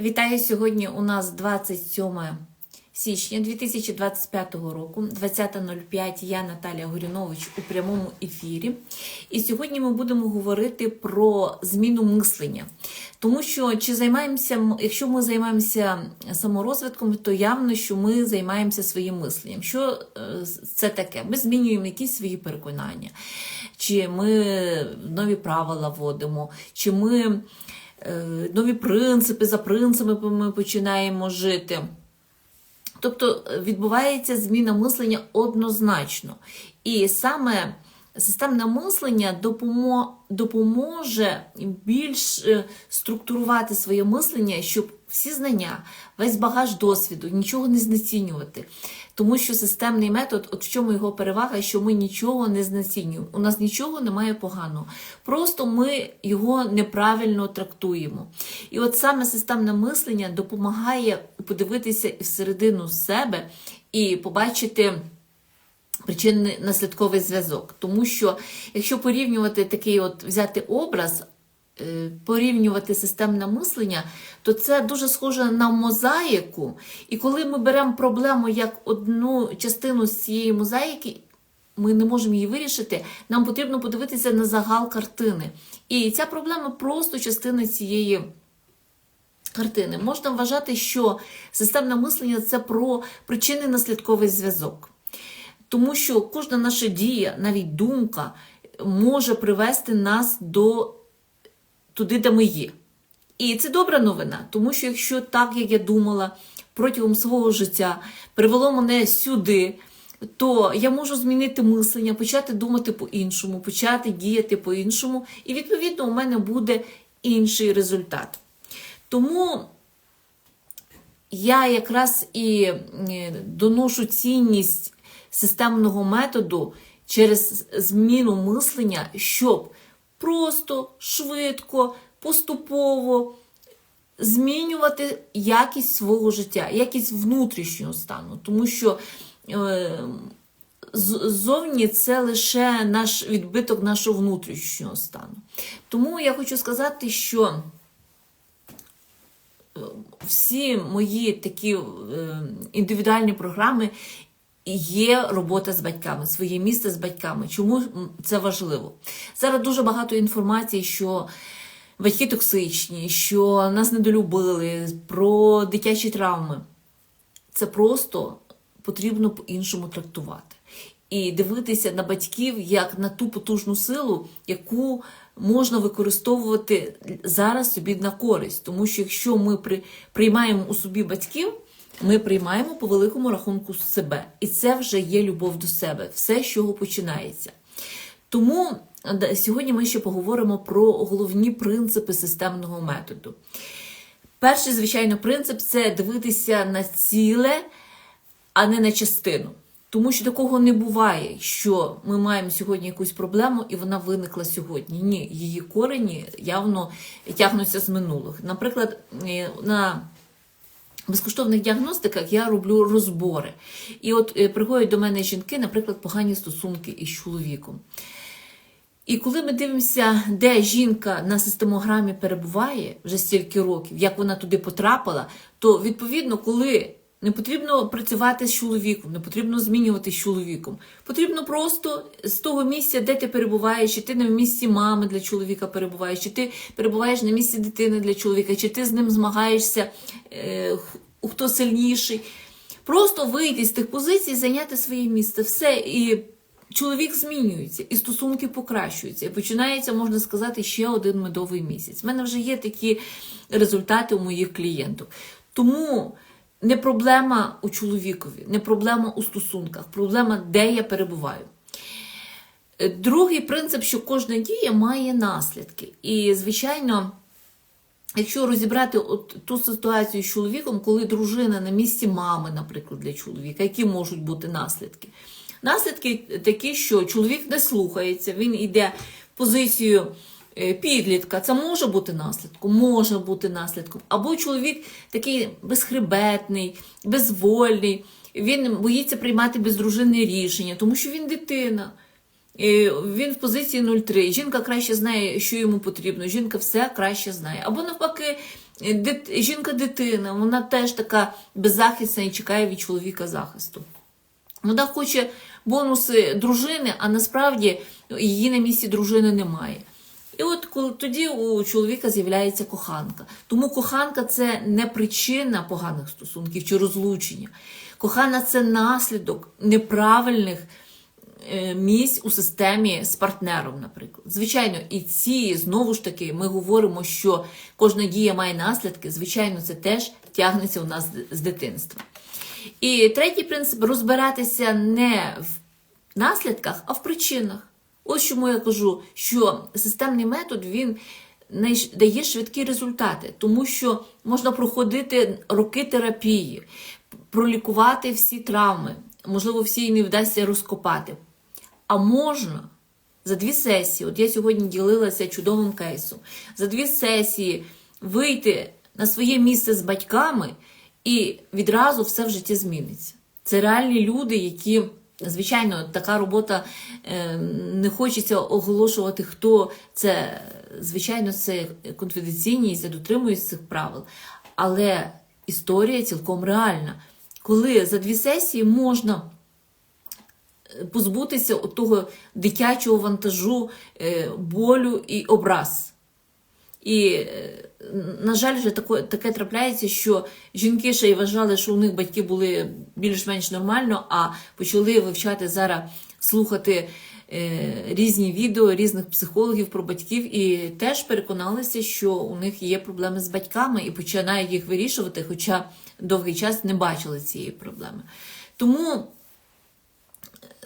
Вітаю сьогодні. У нас 27 січня 2025 року, 20.05. Я Наталія Горюнович у прямому ефірі. І сьогодні ми будемо говорити про зміну мислення. Тому що чи займаємося, якщо ми займаємося саморозвитком, то явно, що ми займаємося своїм мисленням. Що е, це таке? Ми змінюємо якісь свої переконання, чи ми нові правила вводимо, чи ми нові принципи за принципами ми починаємо жити. Тобто е, відбувається зміна мислення однозначно. І саме системне мислення допоможе більш е, структурувати своє мислення, щоб всі знання, весь багаж досвіду, нічого не знецінювати. Тому що системний метод, от в чому його перевага, що ми нічого не знецінюємо. У нас нічого немає поганого. Просто ми його неправильно трактуємо. І от саме системне мислення допомагає подивитися всередину себе і побачити причинний наслідковий зв'язок. Тому що, якщо порівнювати такий от взяти образ, порівнювати системне мислення, то це дуже схоже на мозаїку. І коли ми беремо проблему як одну частину з цієї мозаїки, ми не можемо її вирішити, нам потрібно подивитися на загал картини. І ця проблема просто частина цієї картини. Можна вважати, що системне мислення це про причинний наслідковий зв'язок. Тому що кожна наша дія, навіть думка, може привести нас до туди, де ми є. І це добра новина, тому що якщо так, як я думала протягом свого життя, привело мене сюди, то я можу змінити мислення, почати думати по-іншому, почати діяти по-іншому, і відповідно у мене буде інший результат. Тому я якраз і е, доношу цінність системного методу через зміну мислення, щоб просто, швидко, поступово змінювати якість свого життя, якість внутрішнього стану. Тому що е, з- ззовні це лише наш відбиток нашого внутрішнього стану. Тому я хочу сказати, що всі мої такі е, індивідуальні програми є робота з батьками, своє місце з батьками. Чому це важливо? Зараз дуже багато інформації, що батьки токсичні, що нас недолюбили, про дитячі травми. Це просто потрібно по-іншому трактувати. І дивитися на батьків як на ту потужну силу, яку можна використовувати зараз собі на користь. Тому що якщо ми при, приймаємо у собі батьків, ми приймаємо по великому рахунку себе. І це вже є любов до себе, все, з чого починається. Тому сьогодні ми ще поговоримо про головні принципи системного методу. Перший, звичайно, принцип це дивитися на ціле, а не на частину. Тому що такого не буває, що ми маємо сьогодні якусь проблему, і вона виникла сьогодні. Ні, її корені явно тягнуться з минулих. Наприклад, е, на безкоштовних діагностиках я роблю розбори. І от е, приходять до мене жінки, наприклад, погані стосунки із чоловіком. І коли ми дивимося, де жінка на системограмі перебуває вже стільки років, як вона туди потрапила, то відповідно, коли не потрібно працювати з чоловіком, не потрібно змінювати з чоловіком. Потрібно просто з того місця, де ти перебуваєш, чи ти не в місці мами для чоловіка перебуваєш, чи ти перебуваєш на місці дитини для чоловіка, чи ти з ним змагаєшся, е, хто сильніший. Просто вийти з тих позицій, зайняти своє місце. Все. І чоловік змінюється, і стосунки покращуються. І починається, можна сказати, ще один медовий місяць. У мене вже є такі результати у моїх клієнтів. Тому не проблема у чоловікові, не проблема у стосунках, проблема, де я перебуваю. Е, Другий принцип, що кожна дія має наслідки. І, звичайно, якщо розібрати от ту ситуацію з чоловіком, коли дружина на місці мами, наприклад, для чоловіка, які можуть бути наслідки? Наслідки такі, що чоловік не слухається, він йде в позицію підлітка. Це може бути наслідком, може бути наслідком. Або чоловік такий безхребетний, безвольний, він боїться приймати без дружини рішення, тому що він дитина. Е, Він в позиції 0,3. Жінка краще знає, що йому потрібно. Жінка все краще знає. Або навпаки, Дит- Жінка-дитина, вона теж така беззахисна і чекає від чоловіка захисту. Вона хоче бонуси дружини, а насправді її на місці дружини немає. І от коли тоді у чоловіка з'являється коханка. Тому коханка це не причина поганих стосунків чи розлучення. Кохана це наслідок неправильних е, місць у системі з партнером, наприклад. Звичайно, і ці знову ж таки ми говоримо, що кожна дія має наслідки. Звичайно, це теж тягнеться у нас з дитинства. І третій принцип розбиратися не в наслідках, а в причинах. Ось чому я кажу, що системний метод він дає швидкі результати, тому що можна проходити роки терапії, пролікувати всі травми, можливо, всі і не вдасться розкопати. А можна за дві сесії, от я сьогодні ділилася чудовим кейсом, за дві сесії вийти на своє місце з батьками, і відразу все в житті зміниться. Це реальні люди, які, звичайно, така робота е, не хочеться оголошувати, хто це. Звичайно, це конфіденційність, я дотримуюсь цих правил. Але історія цілком реальна. Коли за дві сесії можна позбутися того дитячого вантажу, е, болю і образ. І, е, на жаль, вже таке, таке трапляється, що жінки ще й вважали, що у них батьки були більш-менш нормально, а почали вивчати зараз, слухати е, різні відео різних психологів про батьків, і теж переконалися, що у них є проблеми з батьками і починають їх вирішувати, хоча довгий час не бачили цієї проблеми. Тому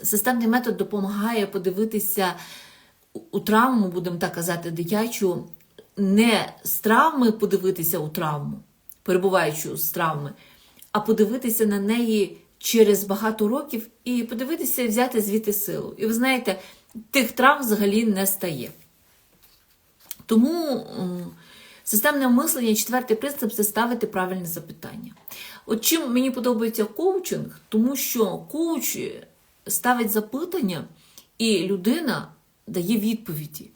системний метод допомагає подивитися у травму, будемо так казати, дитячу, не з травми подивитися у травму, перебуваючи з травми, а подивитися на неї через багато років і подивитися, взяти звідти силу. І ви знаєте, тих травм взагалі не стає. Тому системне мислення, четвертий принцип це ставити правильне запитання. От чим мені подобається коучинг, тому що коуч ставить запитання, і людина дає відповіді.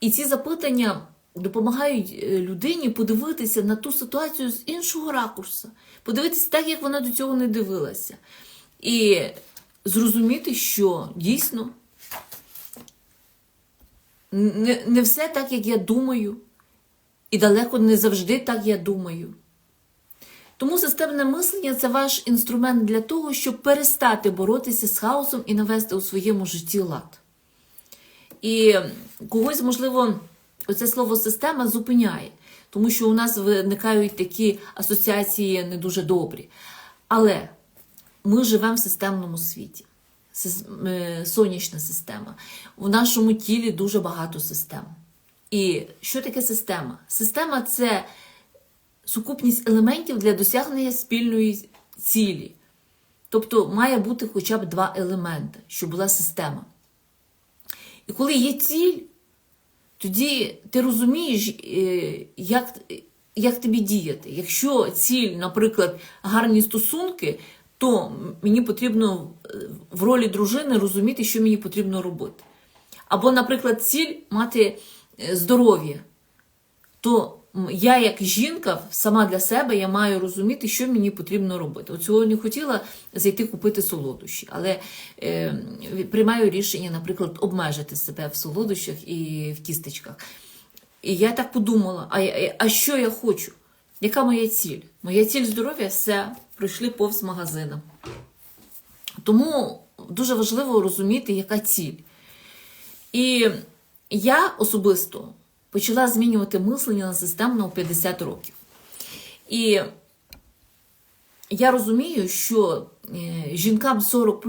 І ці запитання допомагають е, людині подивитися на ту ситуацію з іншого ракурсу, подивитися так, як вона до цього не дивилася. І зрозуміти, що дійсно не, не все так, як я думаю, і далеко не завжди так я думаю. Тому системне мислення це ваш інструмент для того, щоб перестати боротися з хаосом і навести у своєму житті лад. І когось, можливо, оце слово система зупиняє, тому що у нас виникають такі асоціації не дуже добрі. Але ми живемо в системному світі. Е, Сонячна система. У нашому тілі дуже багато систем. І що таке система? Система це сукупність елементів для досягнення спільної цілі. Тобто має бути хоча б два елементи, щоб була система. І коли є ціль, тоді ти розумієш, е, як, як тобі діяти. Якщо ціль, наприклад, гарні стосунки, то мені потрібно в ролі дружини розуміти, що мені потрібно робити. Або, наприклад, ціль мати е, здоров'я, то я, як жінка, сама для себе я маю розуміти, що мені потрібно робити. От сьогодні хотіла зайти купити солодощі, але е, приймаю рішення, наприклад, обмежити себе в солодощах і в тістечках. І я так подумала: а, а що я хочу? Яка моя ціль? Моя ціль здоров'я все, пройшли повз магазином. Тому дуже важливо розуміти, яка ціль. І я особисто почала змінювати мислення на системно у 50 років. І я розумію, що е, жінкам 40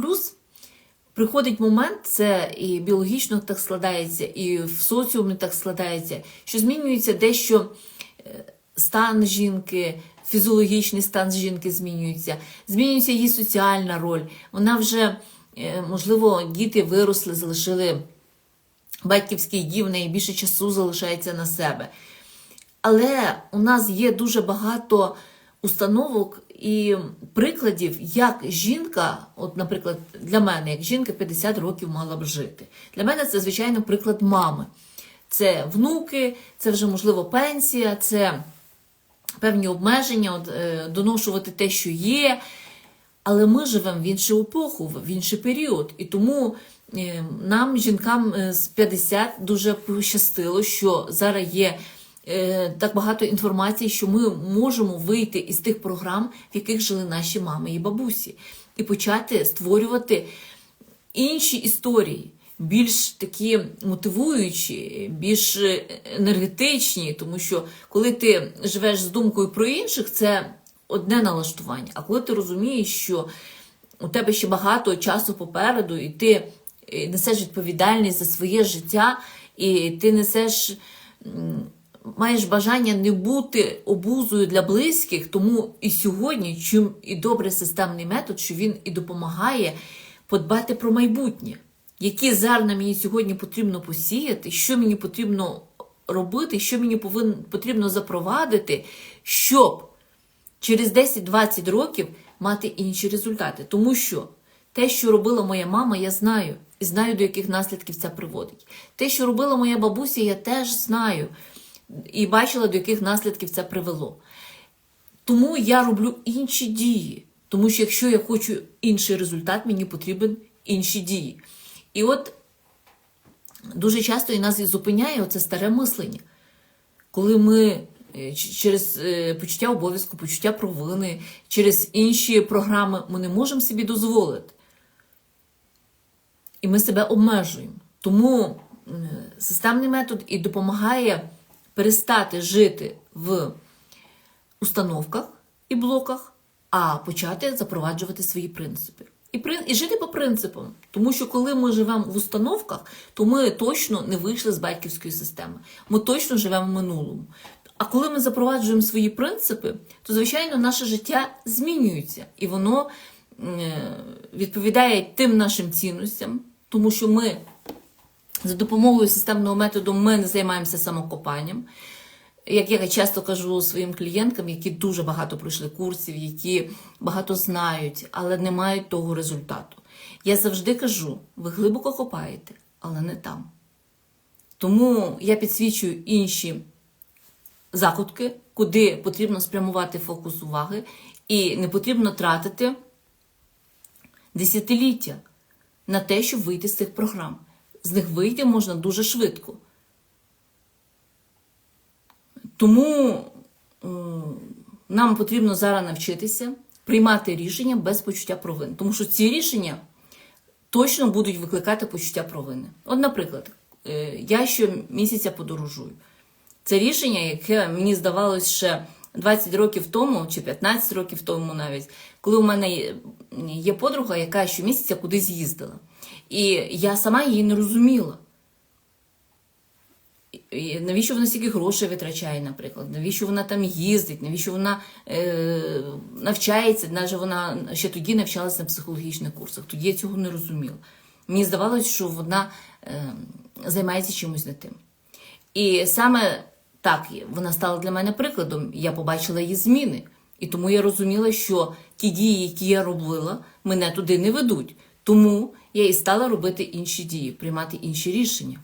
приходить момент, це і біологічно так складається, і в соціумі так складається, що змінюється дещо е, стан жінки, фізіологічний стан жінки змінюється, змінюється її соціальна роль. Вона вже, е, можливо, діти виросли, залишили батьківський дім, в неї більше часу залишається на себе. Але у нас є дуже багато установок і прикладів, як жінка, от, наприклад, для мене, як жінка 50 років мала б жити. Для мене це, звичайно, приклад мами. Це внуки, це вже, можливо, пенсія, це певні обмеження, от, е, доношувати те, що є. Але ми живемо в іншу епоху, в інший період. І тому нам, жінкам е, з 50, дуже пощастило, що зараз є е, так багато інформації, що ми можемо вийти із тих програм, в яких жили наші мами і бабусі, і почати створювати інші історії, більш такі мотивуючі, більш е, енергетичні, тому що коли ти живеш з думкою про інших, це одне налаштування. А коли ти розумієш, що у тебе ще багато часу попереду, і ти е, несеш відповідальність за своє життя, і ти несеш. Маєш бажання не бути обузою для близьких, тому і сьогодні, чим і добрий системний метод, що він і допомагає подбати про майбутнє. Які зерна мені сьогодні потрібно посіяти, що мені потрібно робити, що мені повин, потрібно запровадити, щоб через 10-20 років мати інші результати. Тому що те, що робила моя мама, я знаю, і знаю, до яких наслідків це приводить. Те, що робила моя бабуся, я теж знаю і бачила, до яких наслідків це привело. Тому я роблю інші дії. Тому що якщо я хочу інший результат, мені потрібен інші дії. І от дуже часто і нас і зупиняє оце старе мислення, коли ми е, через е, почуття обов'язку, почуття провини, через інші програми ми не можемо собі дозволити. І ми себе обмежуємо. Тому системний метод і допомагає перестати жити в установках і блоках, а почати запроваджувати свої принципи. І, при- і жити по принципам. Тому що коли ми живемо в установках, то ми точно не вийшли з батьківської системи. Ми точно живемо в минулому. А коли ми запроваджуємо свої принципи, то звичайно наше життя змінюється, і воно е, відповідає тим нашим цінностям, тому що ми за допомогою системного методу ми не займаємося самокопанням. Як я часто кажу своїм клієнткам, які дуже багато пройшли курсів, які багато знають, але не мають того результату. Я завжди кажу: ви глибоко копаєте, але не там. Тому я підсвічую інші закутки, куди потрібно спрямувати фокус уваги, і не потрібно тратити десятиліття на те, щоб вийти з цих програм. З них вийти можна дуже швидко. Тому е, нам потрібно зараз навчитися приймати рішення без почуття провини. Тому що ці рішення точно будуть викликати почуття провини. От, наприклад, е, я щомісяця подорожую. Це рішення, яке мені здавалось ще 20 років тому, чи 15 років тому навіть, коли у мене є- подруга, яка щомісяця кудись їздила. І я сама її не розуміла. І навіщо вона стільки грошей витрачає, наприклад? Навіщо вона там їздить? Навіщо вона е, навчається? Навіть вона ще тоді навчалася на психологічних курсах. Тоді я цього не розуміла. Мені здавалося, що вона е, займається чимось не тим. І саме так вона стала для мене прикладом. Я побачила її зміни. І тому я розуміла, що ті дії, які я робила, мене туди не ведуть. Тому я і стала робити інші дії, приймати інші рішення.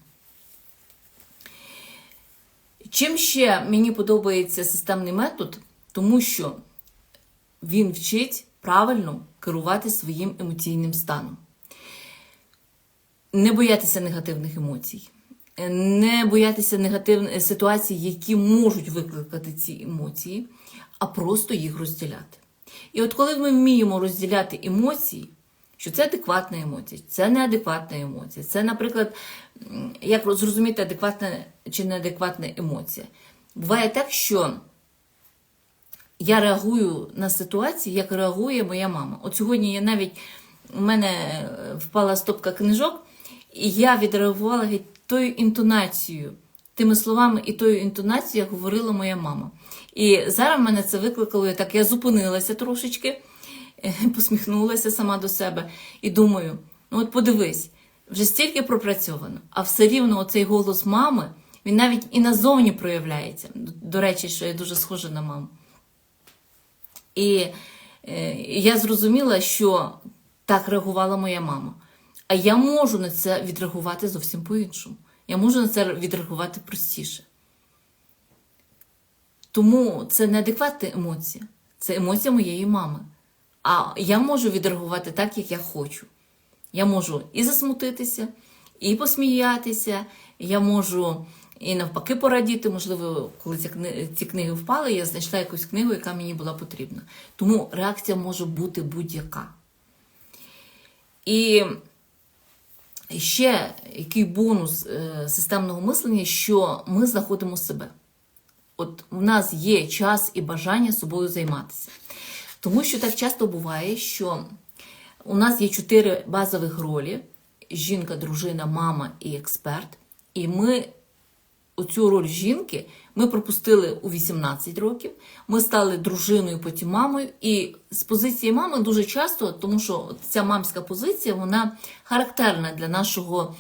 Чим ще мені подобається системний метод, тому що він вчить правильно керувати своїм емоційним станом. Не боятися негативних емоцій, не боятися негативних ситуацій, які можуть викликати ці емоції, а просто їх розділяти. І от коли ми вміємо розділяти емоції, що це адекватна емоція, це неадекватна емоція. Це, наприклад, як зрозуміти адекватна чи неадекватна емоція. Буває так, що я реагую на ситуації, як реагує моя мама. От сьогодні я навіть у мене е, впала стопка книжок, і я відреагувала геть тою інтонацією, тими словами і тою інтонацією, говорила моя мама. І зараз в мене це викликало так, я зупинилася трошечки, е, посміхнулася сама до себе і думаю: ну от подивись, вже стільки пропрацьовано, а все рівно оцей голос мами, він навіть і назовні проявляється. До речі, що я дуже схожа на маму. І е, я зрозуміла, що так реагувала моя мама. А я можу на це відреагувати зовсім по-іншому. Я можу на це відреагувати простіше. Тому це неадекватна емоція, це емоція моєї мами. А я можу відреагувати так, як я хочу. Я можу і засмутитися, і посміятися, я можу і навпаки порадіти. Можливо, коли ці книги впали, я знайшла якусь книгу, яка мені була потрібна. Тому реакція може бути будь-яка. І ще який бонус е, системного мислення, що ми знаходимо себе. От в нас є час і бажання собою займатися. Тому що так часто буває, що у нас є чотири базових ролі: жінка, дружина, мама і експерт. І ми оцю роль жінки ми пропустили у 18 років. Ми стали дружиною, потім мамою. І з позиції мами дуже часто, тому що ця мамська позиція вона характерна для нашого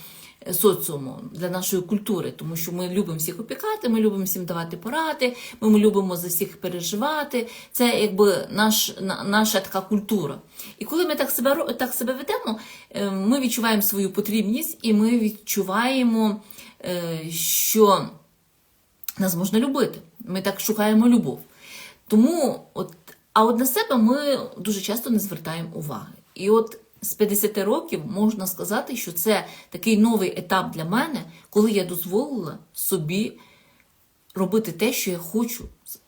е, соціуму, для нашої культури, тому що ми любимо всіх опікати, ми любимо всім давати поради, ми, ми любимо за всіх переживати. Це якби наш, на- наша така культура. І коли ми так себе, так себе ведемо, е, ми відчуваємо свою потрібність і ми відчуваємо, що нас можна любити. Ми так шукаємо любов. Тому, от, а от на себе ми дуже часто не звертаємо уваги. І от з 50 років можна сказати, що це такий новий етап для мене, коли я дозволила собі робити те, що я хочу,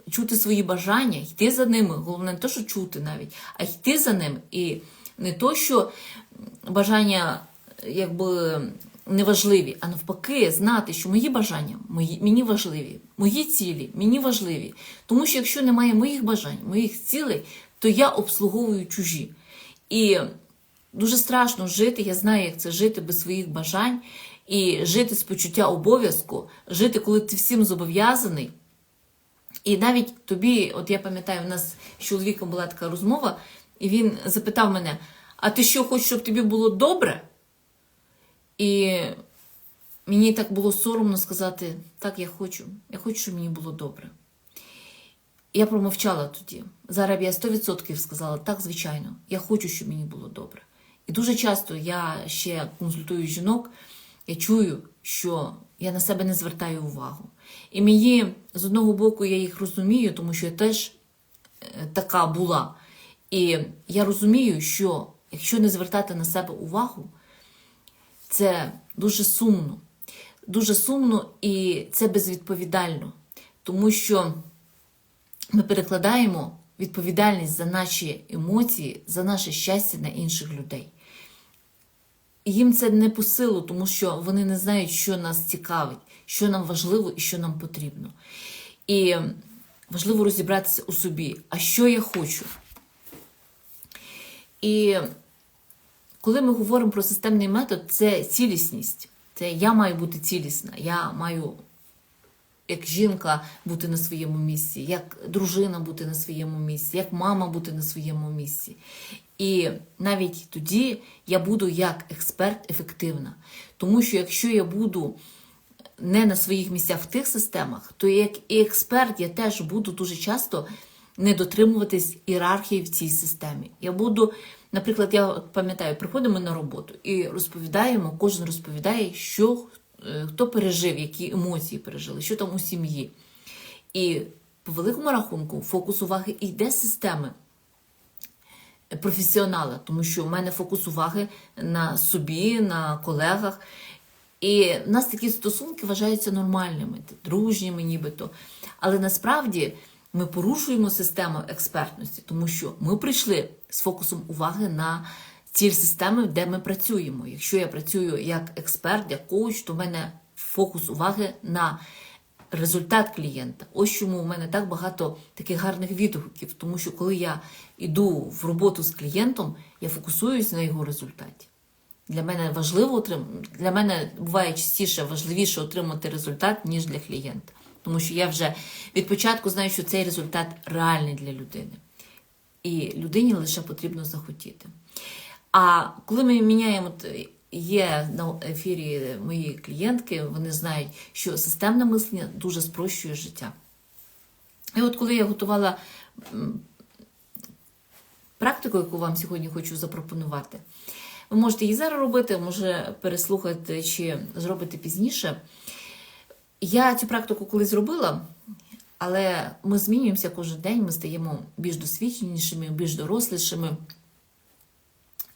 чути свої бажання, йти за ними. Головне не те, що чути навіть, а йти за ними. І не то, що бажання якби неважливі, а навпаки, знати, що мої бажання мої, мені важливі, мої цілі мені важливі. Тому що якщо немає моїх бажань, моїх цілей, то я обслуговую чужі. І дуже страшно жити. Я знаю, як це жити без своїх бажань і жити з почуття обов'язку, жити, коли ти всім зобов'язаний. І навіть тобі, от я пам'ятаю, у нас з чоловіком була така розмова, і він запитав мене: а ти що хочеш, щоб тобі було добре? І мені так було соромно сказати, так, я хочу, я хочу, щоб мені було добре. Я промовчала тоді. Зараз я 100% сказала, так, звичайно, я хочу, щоб мені було добре. І дуже часто я ще консультую жінок, я чую, що я на себе не звертаю увагу. І мені з одного боку я їх розумію, тому що я теж е, така була. І я розумію, що якщо не звертати на себе увагу, це дуже сумно. Дуже сумно і це безвідповідально, тому що ми перекладаємо відповідальність за наші емоції, за наше щастя на інших людей. Їм це не по силу, тому що вони не знають, що нас цікавить, що нам важливо і що нам потрібно. І важливо розібратися у собі, а що я хочу. І коли ми говоримо про системний метод, це цілісність. Це я маю бути цілісна, я маю як жінка бути на своєму місці, як дружина бути на своєму місці, як мама бути на своєму місці. І навіть тоді я буду як експерт ефективна. Тому що якщо я буду не на своїх місцях в тих системах, то як і експерт я теж буду дуже часто не дотримуватись ієрархії в цій системі. Я буду, наприклад, я пам'ятаю, приходимо на роботу і розповідаємо, кожен розповідає, що е, хто пережив, які емоції пережили, що там у сім'ї. І по великому рахунку фокус уваги йде з системи професіонала, тому що в мене фокус уваги на собі, на колегах. І в нас такі стосунки вважаються нормальними, дружніми нібито. Але насправді ми порушуємо систему експертності, тому що ми прийшли з фокусом уваги на ціль системи, де ми працюємо. Якщо я працюю як експерт, як коуч, то в мене фокус уваги на результат клієнта. Ось чому у мене так багато таких гарних відгуків, тому що коли я йду в роботу з клієнтом, я фокусуюсь на його результаті. Для мене важливо отрим... для мене буває частіше важливіше отримати результат, ніж для клієнта. Тому що я вже від початку знаю, що цей результат реальний для людини. І людині лише потрібно захотіти. А коли ми міняємо, є на ефірі мої клієнтки, вони знають, що системне мислення дуже спрощує життя. І от коли я готувала практику, яку вам сьогодні хочу запропонувати, ви можете її зараз робити, може переслухати чи зробити пізніше. Я цю практику коли зробила, Але ми змінюємося кожен день, ми стаємо більш досвідченішими, більш дорослішими.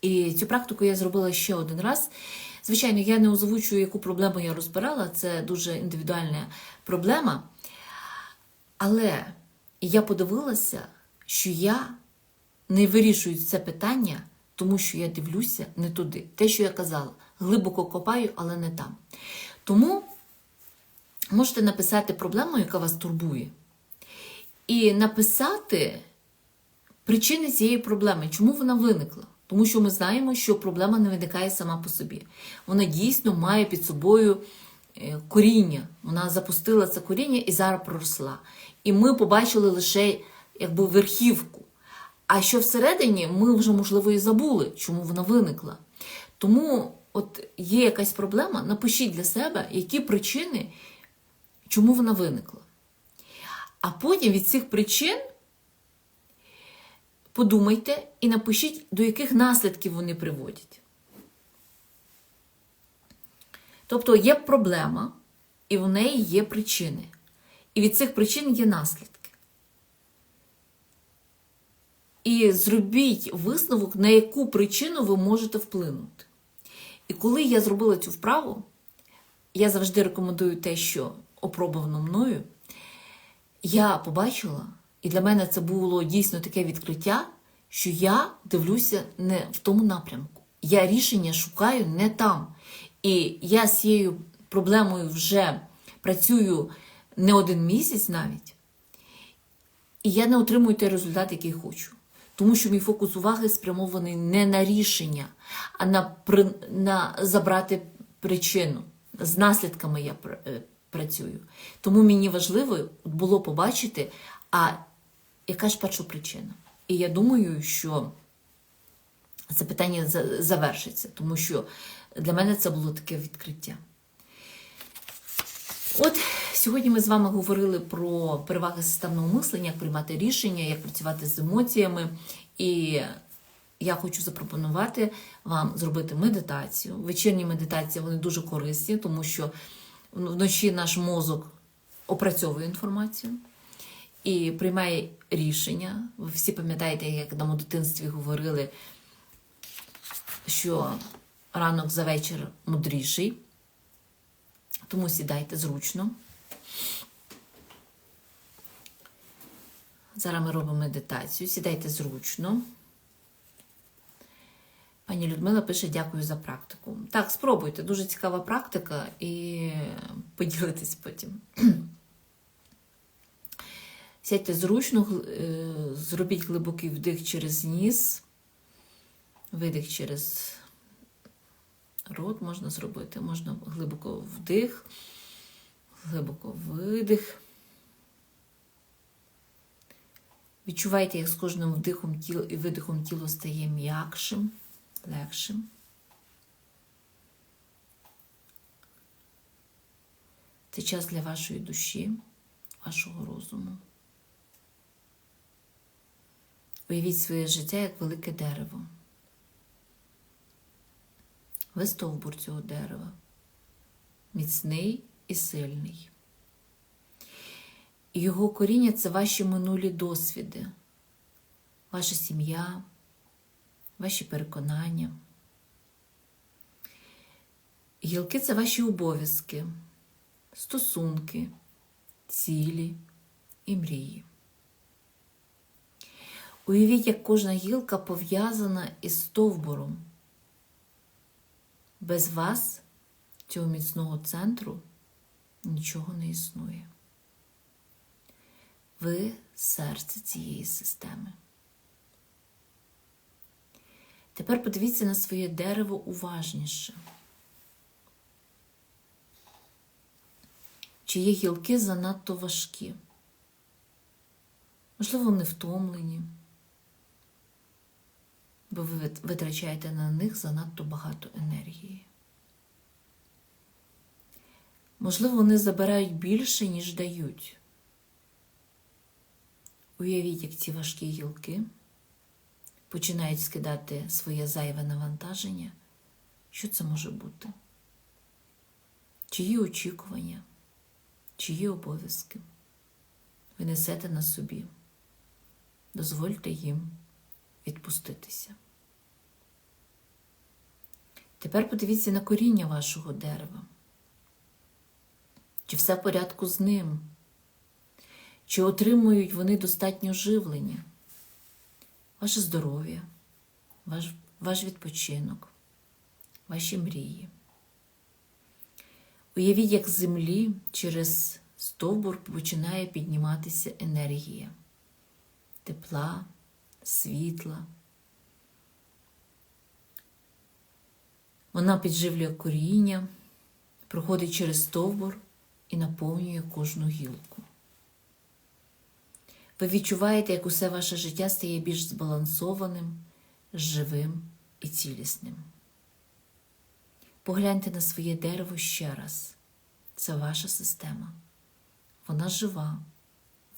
І цю практику я зробила ще один раз. Звичайно, я не озвучую, яку проблему я розбирала, це дуже індивідуальна проблема. Але я подивилася, що я не вирішую це питання, тому що я дивлюся не туди. Те, що я казала, глибоко копаю, але не там. Тому можете написати проблему, яка вас турбує, і написати причини цієї проблеми, чому вона виникла. Тому що ми знаємо, що проблема не виникає сама по собі. Вона дійсно має під собою е, коріння. Вона запустила це коріння і зараз проросла. І ми побачили лише якби верхівку. А що всередині, ми вже, можливо, і забули, чому вона виникла. Тому, от є якась проблема, напишіть для себе, які причини, чому вона виникла. А потім від цих причин подумайте і напишіть, до яких наслідків вони приводять. Тобто є проблема, і в неї є причини. І від цих причин є наслідки. І зробіть висновок, на яку причину ви можете вплинути. І коли я зробила цю вправу, я завжди рекомендую те, що опробовано мною, я побачила, і для мене це було дійсно таке відкриття, що я дивлюся не в тому напрямку. Я рішення шукаю не там. І я з цією проблемою вже працюю не один місяць навіть, і я не отримую той результат, який хочу. Тому що мій фокус уваги спрямований не на рішення, а на, на забрати причину. З наслідками я е, працюю. Тому мені важливо було побачити, а яка ж перша причина. І я думаю, що це питання завершиться, тому що для мене це було таке відкриття. От сьогодні ми з вами говорили про переваги системного мислення, як приймати рішення, як працювати з емоціями. І я хочу запропонувати вам зробити медитацію. Вечірні медитації вони дуже корисні, тому що вночі наш мозок опрацьовує інформацію і приймає рішення. Ви всі пам'ятаєте, як нам у дитинстві говорили, що ранок за вечір мудріший. Тому сідайте зручно. Зараз ми робимо медитацію. Сідайте зручно. Пані Людмила пише дякую за практику. Так, спробуйте, дуже цікава практика і поділитесь потім. Сядьте зручно, е, зробіть глибокий вдих через ніс, видих через рот можна зробити, можна глибоко вдих, глибоко видих. Відчувайте, як з кожним вдихом і видихом тіло стає м'якшим, легшим. Це час для вашої душі, вашого розуму. Уявіть своє життя як велике дерево. Ви стовбур цього дерева, міцний і сильний. Його коріння це ваші минулі досвіди, ваша сім'я, ваші переконання. Гілки це ваші обов'язки, стосунки, цілі і мрії. Уявіть, як кожна гілка пов'язана із стовбуром. Без вас, цього міцного центру, нічого не існує. Ви серце цієї системи. Тепер подивіться на своє дерево уважніше. Чиї гілки занадто важкі? Можливо, вони втомлені, бо ви витрачаєте на них занадто багато енергії. Можливо, вони забирають більше, ніж дають. Уявіть, як ці важкі гілки починають скидати своє зайве навантаження. Що це може бути? Чиї очікування, чиї обов'язки? ви несете на собі. Дозвольте їм відпуститися. Тепер подивіться на коріння вашого дерева. Чи все в порядку з ним? Чи отримують вони достатньо живлення? Ваше здоров'я, ваш, ваш відпочинок, ваші мрії. Уявіть, як з землі через стовбур починає підніматися енергія тепла, світла. Вона підживлює коріння, проходить через стовбур і наповнює кожну гілку. Ви відчуваєте, як усе ваше життя стає більш збалансованим, живим і цілісним. Погляньте на своє дерево ще раз. Це ваша система. Вона жива,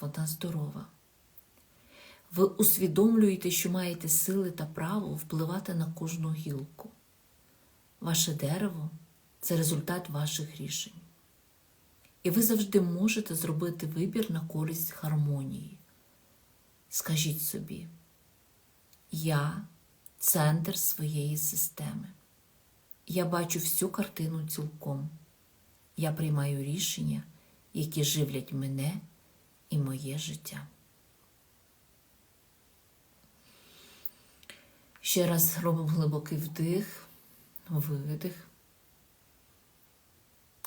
вона здорова. Ви усвідомлюєте, що маєте сили та право впливати на кожну гілку. Ваше дерево це результат ваших рішень. І ви завжди можете зробити вибір на користь гармонії. Скажіть собі, я центр своєї системи. Я бачу всю картину цілком. Я приймаю рішення, які живлять мене і моє життя. Ще раз робимо глибокий вдих, видих.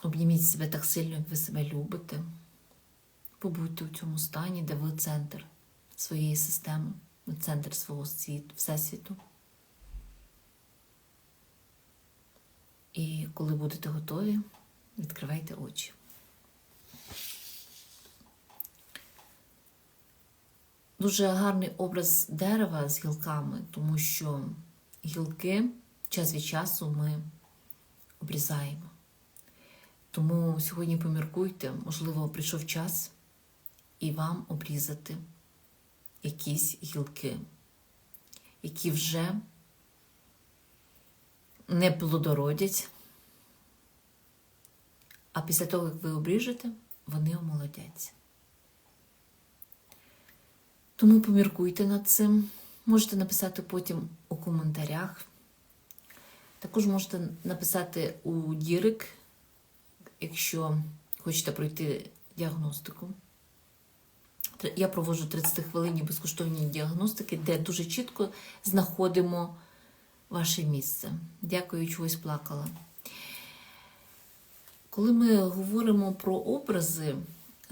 Обніміть себе так сильно, як ви себе любите. Побудьте у цьому стані, де ви центр своєї системи, ви центр свого світу, всесвіту. І коли будете готові, відкривайте очі. Дуже гарний образ дерева з гілками, тому що гілки час від часу ми обрізаємо. Тому сьогодні поміркуйте, можливо, прийшов час і вам обрізати якісь гілки, які вже не плодородять, а після того, як ви обріжете, вони омолодяться. Тому поміркуйте над цим. Можете написати потім у коментарях. Також можете написати у Дірик, якщо хочете пройти діагностику. Я проводжу 30 хвилинні безкоштовні діагностики, де дуже чітко знаходимо ваше місце. Дякую, чогось плакала. Коли ми говоримо про образи,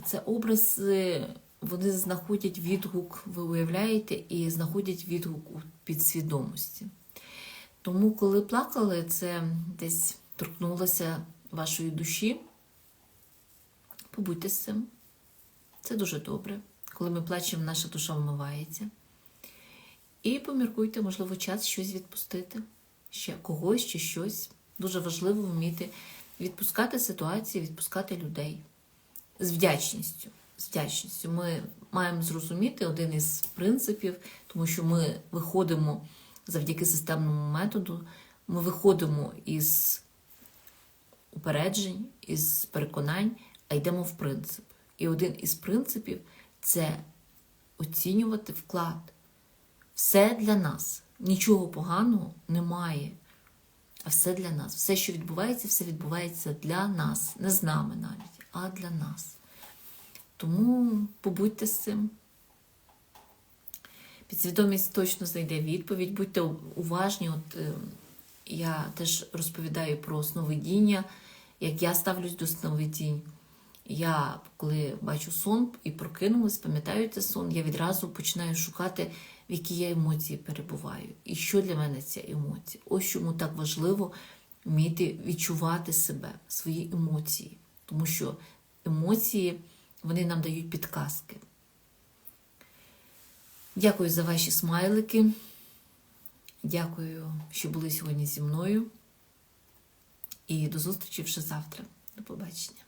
це образи, вони знаходять відгук, ви уявляєте, і знаходять відгук у підсвідомості. Тому, коли плакали, це десь торкнулося вашої душі. Побудьте з цим. Це дуже добре. Коли ми плачемо, наша душа вмивається. І поміркуйте, можливо, час щось відпустити, ще когось чи щось. Дуже важливо вміти відпускати ситуації, відпускати людей з вдячністю. З вдячністю. Ми маємо зрозуміти один із принципів, тому що ми виходимо завдяки системному методу, ми виходимо із упереджень, із переконань, а йдемо в принцип. І один із принципів це оцінювати вклад. Все для нас. Нічого поганого немає. А все для нас. Все, що відбувається, все відбувається для нас. Не з нами навіть, а для нас. Тому побудьте з цим. Підсвідомість точно знайде відповідь. Будьте уважні. От е, я теж розповідаю про сновидіння, як я ставлюсь до сновидінь. Я, коли бачу сон і прокинулась, пам'ятаю цей сон, я відразу починаю шукати, в які я емоції перебуваю. І що для мене ця емоція. Ось чому так важливо вміти відчувати себе, свої емоції. Тому що емоції вони нам дають підказки. Дякую за ваші смайлики. Дякую, що були сьогодні зі мною. І до зустрічі вже завтра. До побачення.